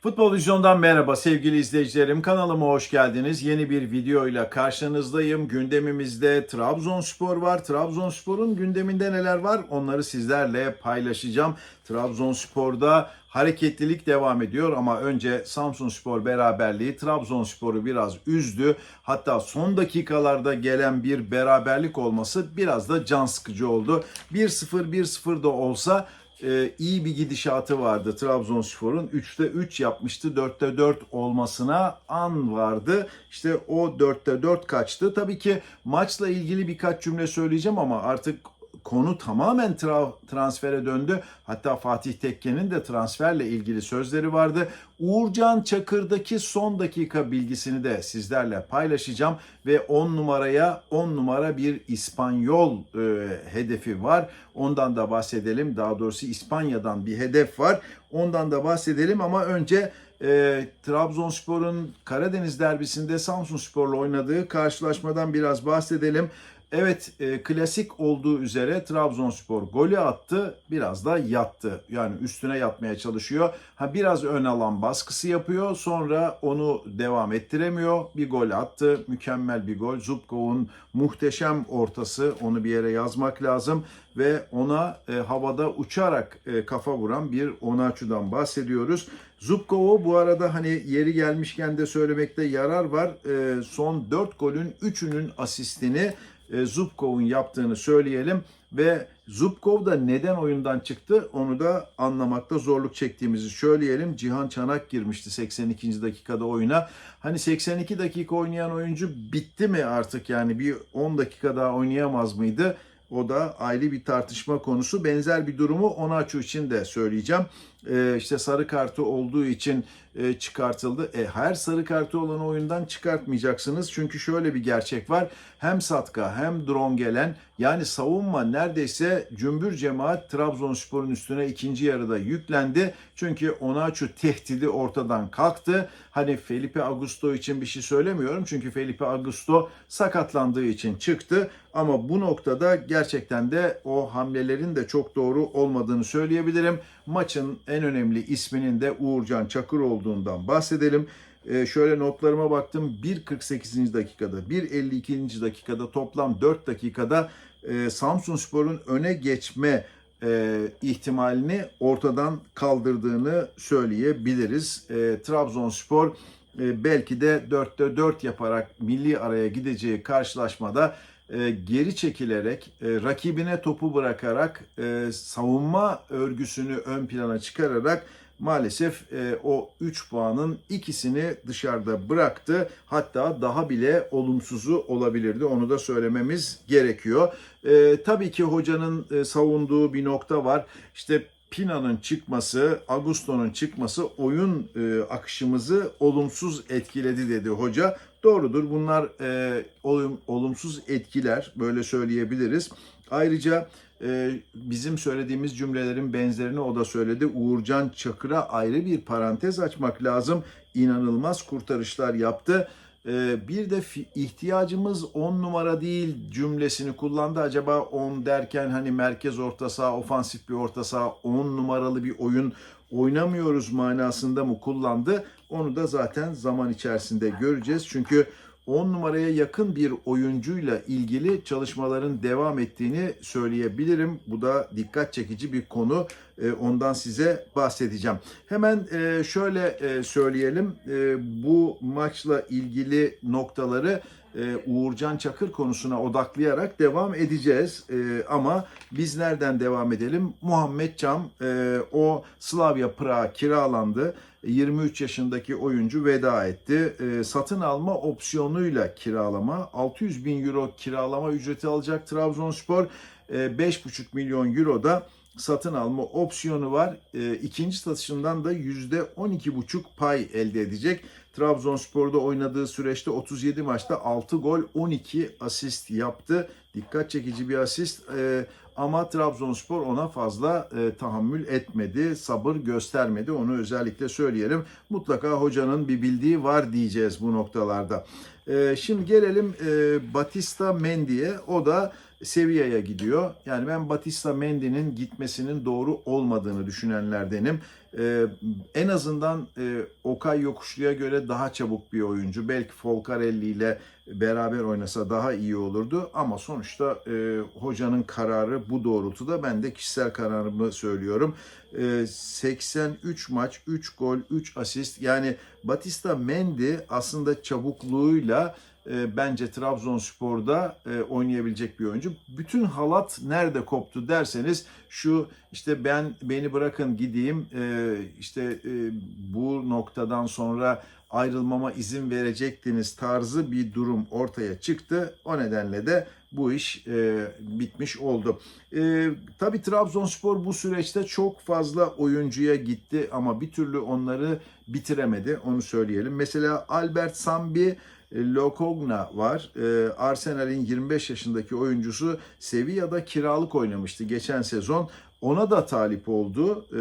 futbol Vizyon'dan merhaba sevgili izleyicilerim. Kanalıma hoş geldiniz. Yeni bir videoyla karşınızdayım. Gündemimizde Trabzonspor var. Trabzonspor'un gündeminde neler var onları sizlerle paylaşacağım. Trabzonspor'da hareketlilik devam ediyor ama önce Samsunspor beraberliği Trabzonspor'u biraz üzdü. Hatta son dakikalarda gelen bir beraberlik olması biraz da can sıkıcı oldu. 1-0 1-0 da olsa e, iyi bir gidişatı vardı Trabzonspor'un. 3'te 3 yapmıştı. 4'te 4 olmasına an vardı. İşte o 4'te 4 kaçtı. Tabii ki maçla ilgili birkaç cümle söyleyeceğim ama artık konu tamamen tra- transfere döndü. Hatta Fatih Tekke'nin de transferle ilgili sözleri vardı. Uğurcan Çakır'daki son dakika bilgisini de sizlerle paylaşacağım ve 10 numaraya 10 numara bir İspanyol e, hedefi var. Ondan da bahsedelim. Daha doğrusu İspanya'dan bir hedef var. Ondan da bahsedelim ama önce e, Trabzonspor'un Karadeniz derbisinde Samsunspor'la oynadığı karşılaşmadan biraz bahsedelim. Evet e, klasik olduğu üzere Trabzonspor golü attı biraz da yattı. Yani üstüne yatmaya çalışıyor. Ha biraz ön alan baskısı yapıyor sonra onu devam ettiremiyor. Bir gol attı mükemmel bir gol. Zubkov'un muhteşem ortası onu bir yere yazmak lazım. Ve ona e, havada uçarak e, kafa vuran bir Onaçu'dan bahsediyoruz. Zubkov'u bu arada hani yeri gelmişken de söylemekte yarar var. E, son 4 golün 3'ünün asistini e, Zubkov'un yaptığını söyleyelim ve Zubkov da neden oyundan çıktı onu da anlamakta zorluk çektiğimizi söyleyelim. Cihan Çanak girmişti 82. dakikada oyuna. Hani 82 dakika oynayan oyuncu bitti mi artık yani bir 10 dakika daha oynayamaz mıydı? O da ayrı bir tartışma konusu. Benzer bir durumu Onaçu için de söyleyeceğim. Ee, işte sarı kartı olduğu için e, çıkartıldı. E, her sarı kartı olan oyundan çıkartmayacaksınız. Çünkü şöyle bir gerçek var. Hem Satka hem Drongelen yani savunma neredeyse cümbür cemaat Trabzonspor'un üstüne ikinci yarıda yüklendi. Çünkü Onaçu tehdidi ortadan kalktı. Hani Felipe Augusto için bir şey söylemiyorum. Çünkü Felipe Augusto sakatlandığı için çıktı. Ama bu noktada gerçekten de o hamlelerin de çok doğru olmadığını söyleyebilirim. Maçın en önemli isminin de Uğurcan Çakır olduğundan bahsedelim. Ee, şöyle notlarıma baktım. 1.48. dakikada, 1.52. dakikada toplam 4 dakikada e, Samsun Spor'un öne geçme e, ihtimalini ortadan kaldırdığını söyleyebiliriz. E, Trabzonspor e, belki de 4'te 4 yaparak milli araya gideceği karşılaşmada e, geri çekilerek, e, rakibine topu bırakarak, e, savunma örgüsünü ön plana çıkararak maalesef o 3 puanın ikisini dışarıda bıraktı. Hatta daha bile olumsuzu olabilirdi. Onu da söylememiz gerekiyor. Tabii ki hocanın savunduğu bir nokta var. İşte Pina'nın çıkması, Augusto'nun çıkması oyun e, akışımızı olumsuz etkiledi dedi hoca. Doğrudur bunlar e, olum, olumsuz etkiler böyle söyleyebiliriz. Ayrıca e, bizim söylediğimiz cümlelerin benzerini o da söyledi. Uğurcan Çakır'a ayrı bir parantez açmak lazım. İnanılmaz kurtarışlar yaptı. E, bir de ihtiyacımız 10 numara değil cümlesini kullandı. Acaba 10 derken hani merkez orta saha, ofansif bir orta saha, 10 numaralı bir oyun oynamıyoruz manasında mı kullandı? Onu da zaten zaman içerisinde göreceğiz. Çünkü 10 numaraya yakın bir oyuncuyla ilgili çalışmaların devam ettiğini söyleyebilirim. Bu da dikkat çekici bir konu. Ee, Ondan size bahsedeceğim. Hemen e, şöyle e, söyleyelim. E, Bu maçla ilgili noktaları e, Uğurcan Çakır konusuna odaklayarak devam edeceğiz. E, ama biz nereden devam edelim? Muhammed Cam e, o Slavia Prag'a kiralandı. 23 yaşındaki oyuncu veda etti. Satın alma opsiyonuyla kiralama. 600 bin euro kiralama ücreti alacak Trabzonspor. E, 5,5 milyon euro da satın alma opsiyonu var. E, ikinci satışından da %12,5 pay elde edecek. Trabzonspor'da oynadığı süreçte 37 maçta 6 gol 12 asist yaptı. Dikkat çekici bir asist e, ama Trabzonspor ona fazla e, tahammül etmedi, sabır göstermedi. Onu özellikle söyleyelim. Mutlaka hocanın bir bildiği var diyeceğiz bu noktalarda. E, şimdi gelelim e, Batista Mendy'ye. O da Sevilla'ya gidiyor. Yani ben Batista Mendy'nin gitmesinin doğru olmadığını düşünenlerdenim. Ee, en azından e, Okay Yokuşlu'ya göre daha çabuk bir oyuncu. Belki Folcarelli ile beraber oynasa daha iyi olurdu. Ama sonuçta e, hocanın kararı bu doğrultuda. Ben de kişisel kararımı söylüyorum. E, 83 maç, 3 gol, 3 asist. Yani Batista Mendy aslında çabukluğuyla e, bence Trabzonspor'da e, oynayabilecek bir oyuncu. Bütün halat nerede koptu derseniz şu işte ben beni bırakın gideyim e, işte e, bu noktadan sonra ayrılmama izin verecektiniz tarzı bir durum ortaya çıktı. O nedenle de bu iş e, bitmiş oldu. E, tabii Trabzonspor bu süreçte çok fazla oyuncuya gitti ama bir türlü onları bitiremedi. Onu söyleyelim. Mesela Albert Sambi Lokogna var. Ee, Arsenal'in 25 yaşındaki oyuncusu Sevilla'da kiralık oynamıştı geçen sezon. Ona da talip oldu e,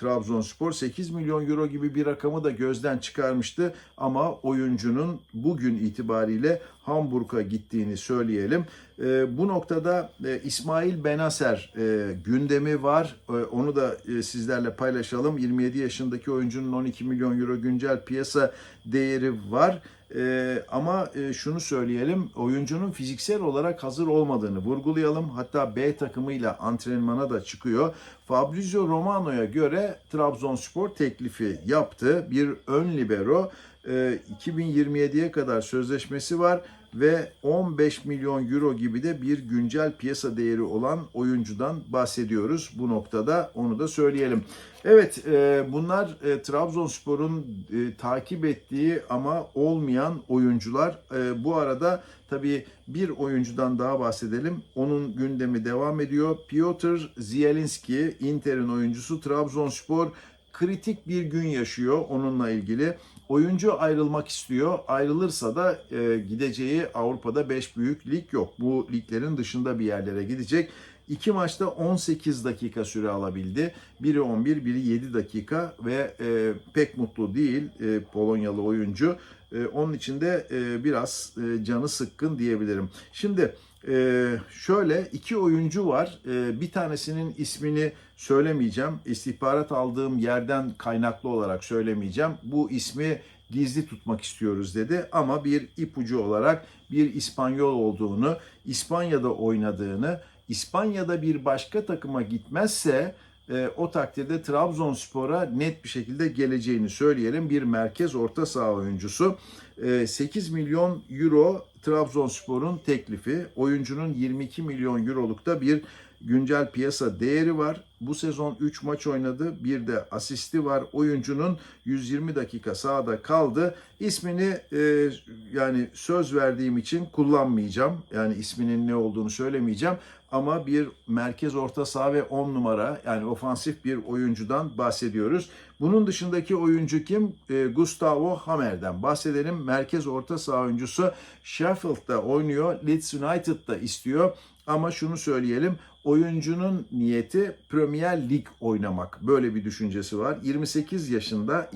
Trabzonspor. 8 milyon euro gibi bir rakamı da gözden çıkarmıştı. Ama oyuncunun bugün itibariyle Hamburg'a gittiğini söyleyelim. E, bu noktada e, İsmail Benaser e, gündemi var. E, onu da e, sizlerle paylaşalım. 27 yaşındaki oyuncunun 12 milyon euro güncel piyasa değeri var. Ee, ama e, şunu söyleyelim, oyuncunun fiziksel olarak hazır olmadığını vurgulayalım. Hatta B takımıyla antrenmana da çıkıyor. Fabrizio Romano'ya göre Trabzonspor teklifi yaptı. Bir ön libero. E, 2027'ye kadar sözleşmesi var ve 15 milyon euro gibi de bir güncel piyasa değeri olan oyuncudan bahsediyoruz. Bu noktada onu da söyleyelim. Evet e, bunlar e, Trabzonspor'un e, takip ettiği ama olmayan oyuncular. E, bu arada tabii bir oyuncudan daha bahsedelim. Onun gündemi devam ediyor. Piotr Zielinski, Inter'in oyuncusu Trabzonspor kritik bir gün yaşıyor onunla ilgili. Oyuncu ayrılmak istiyor. Ayrılırsa da e, gideceği Avrupa'da 5 büyük lig yok. Bu liglerin dışında bir yerlere gidecek. İki maçta 18 dakika süre alabildi. Biri 11, biri 7 dakika ve e, pek mutlu değil e, Polonyalı oyuncu. E, onun için de e, biraz e, canı sıkkın diyebilirim. Şimdi e, şöyle iki oyuncu var. E, bir tanesinin ismini söylemeyeceğim. İstihbarat aldığım yerden kaynaklı olarak söylemeyeceğim. Bu ismi gizli tutmak istiyoruz dedi ama bir ipucu olarak bir İspanyol olduğunu, İspanya'da oynadığını, İspanya'da bir başka takıma gitmezse e, o takdirde Trabzonspor'a net bir şekilde geleceğini söyleyelim. Bir merkez orta saha oyuncusu. E, 8 milyon euro Trabzonspor'un teklifi. Oyuncunun 22 milyon eurolukta bir güncel piyasa değeri var. Bu sezon 3 maç oynadı. Bir de asisti var. Oyuncunun 120 dakika sahada kaldı. İsmini e, yani söz verdiğim için kullanmayacağım. Yani isminin ne olduğunu söylemeyeceğim. Ama bir merkez orta saha ve 10 numara yani ofansif bir oyuncudan bahsediyoruz. Bunun dışındaki oyuncu kim? E, Gustavo Hammer'den bahsedelim. Merkez orta saha oyuncusu Sheffield'da oynuyor. Leeds United'da istiyor. Ama şunu söyleyelim. Oyuncunun niyeti Premier Lig oynamak. Böyle bir düşüncesi var. 28 yaşında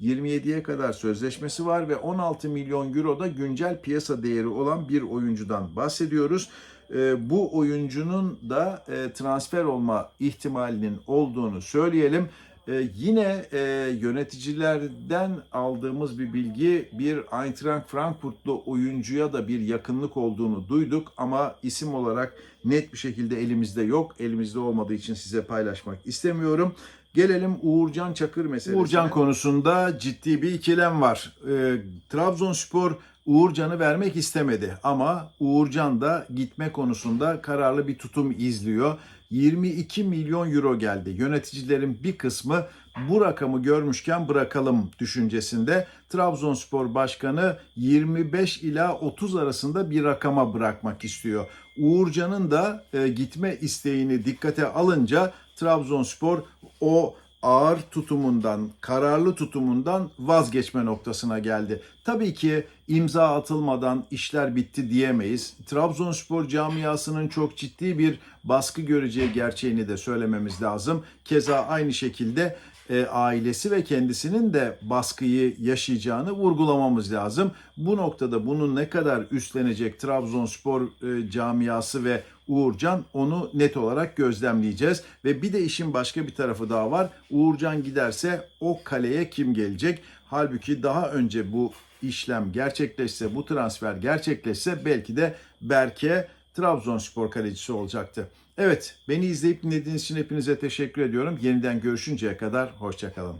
2027'ye kadar sözleşmesi var ve 16 milyon euro da güncel piyasa değeri olan bir oyuncudan bahsediyoruz. E, bu oyuncunun da e, transfer olma ihtimalinin olduğunu söyleyelim. Ee, yine e, yöneticilerden aldığımız bir bilgi bir Eintracht Frankfurtlu oyuncuya da bir yakınlık olduğunu duyduk ama isim olarak net bir şekilde elimizde yok. Elimizde olmadığı için size paylaşmak istemiyorum. Gelelim Uğurcan Çakır meselesine. Uğurcan konusunda ciddi bir ikilem var. Ee, Trabzonspor Uğurcan'ı vermek istemedi ama Uğurcan da gitme konusunda kararlı bir tutum izliyor. 22 milyon euro geldi. Yöneticilerin bir kısmı bu rakamı görmüşken bırakalım düşüncesinde. Trabzonspor Başkanı 25 ila 30 arasında bir rakama bırakmak istiyor. Uğurcan'ın da e, gitme isteğini dikkate alınca Trabzonspor o ağır tutumundan, kararlı tutumundan vazgeçme noktasına geldi. Tabii ki imza atılmadan işler bitti diyemeyiz. Trabzonspor camiasının çok ciddi bir baskı göreceği gerçeğini de söylememiz lazım. Keza aynı şekilde e, ailesi ve kendisinin de baskıyı yaşayacağını vurgulamamız lazım. Bu noktada bunu ne kadar üstlenecek Trabzonspor e, camiası ve Uğurcan onu net olarak gözlemleyeceğiz. Ve bir de işin başka bir tarafı daha var. Uğurcan giderse o kaleye kim gelecek? Halbuki daha önce bu işlem gerçekleşse, bu transfer gerçekleşse belki de Berke Trabzonspor kalecisi olacaktı. Evet, beni izleyip dinlediğiniz için hepinize teşekkür ediyorum. Yeniden görüşünceye kadar hoşçakalın.